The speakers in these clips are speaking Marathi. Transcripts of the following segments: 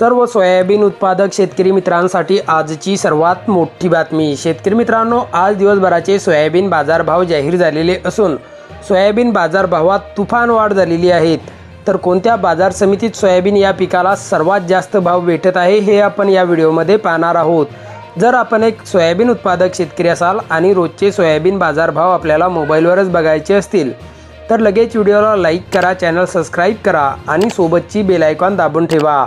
सर्व सोयाबीन उत्पादक शेतकरी मित्रांसाठी आजची सर्वात मोठी बातमी. शेतकरी मित्रांनो आज दिवसभराचे सोयाबीन बाजारभाव जाहीर झालेले असून सोयाबीन बाजारभावात तुफान वाढ झालेली आहे. तर कोणत्या बाजार समितीत सोयाबीन या पिकाला सर्वात जास्त भाव भेटत आहे हे आपण या व्हिडिओमध्ये पाहणार आहोत. जर आपण एक सोयाबीन उत्पादक शेतकरी असाल आणि रोजचे सोयाबीन बाजारभाव आपल्याला मोबाईलवरच बघायचे असतील तर लगेच व्हिडिओला लाईक करा चॅनल सबस्क्राईब करा आणि सोबतची बेल आयकॉन दाबून ठेवा.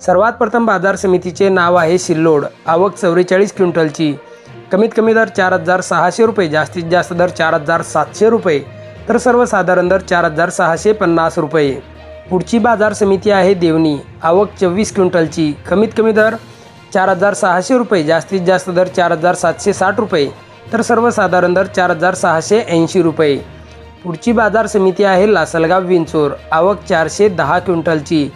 सर्वात प्रथम बाजार समितीचे नाव आहे सिल्लोड. आवक चौवेचाळीस क्विंटलची. कमीत कमी दर चार हजार सहाशे रुपये जास्तीत जास्त दर चार हजार सातशे रुपये तर सर्वसाधारण दर चार हजार सहाशे पन्नास रुपये. पुढची बाजार समिती आहे देवणी. आवक चोवीस क्विंटलची. कमीत कमी दर चार हजार सहाशे रुपये जास्तीत जास्त दर चार हजार सातशे साठ रुपये तर सर्वसाधारण दर चार हजार सहाशे ऐंशी रुपये. पुढची बाजार समिती आहे लासलगाव विंचोर. आवक चारशे दहा क्विंटलची.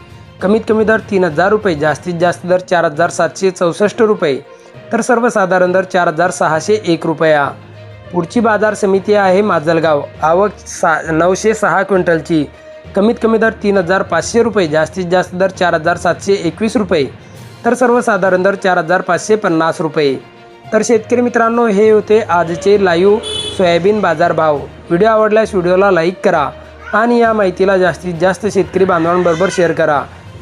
कमीत कमी दर तीन हजार रुपये जास्तीत जास्त दर चार हजार सातशे चौसष्ट रुपये तर सर्वसाधारण दर चार हजार सहाशे एक रुपया. पुढची बाजार समिती आहे माजलगाव. आवक सा नऊशे सहा क्विंटलची. कमीत कमी दर तीन हजार पाचशे रुपये जास्तीत जास्त दर चार हजार सातशे एकवीस रुपये तर सर्वसाधारण दर चार हजार पाचशे पन्नास रुपये. तर शेतकरी मित्रांनो हे होते आजचे लाईव्ह सोयाबीन बाजार भाव. व्हिडिओ आवडल्यास व्हिडिओला लाईक करा आणि या माहितीला जास्तीत जास्त शेतकरी बांधवांबरोबर शेअर करा.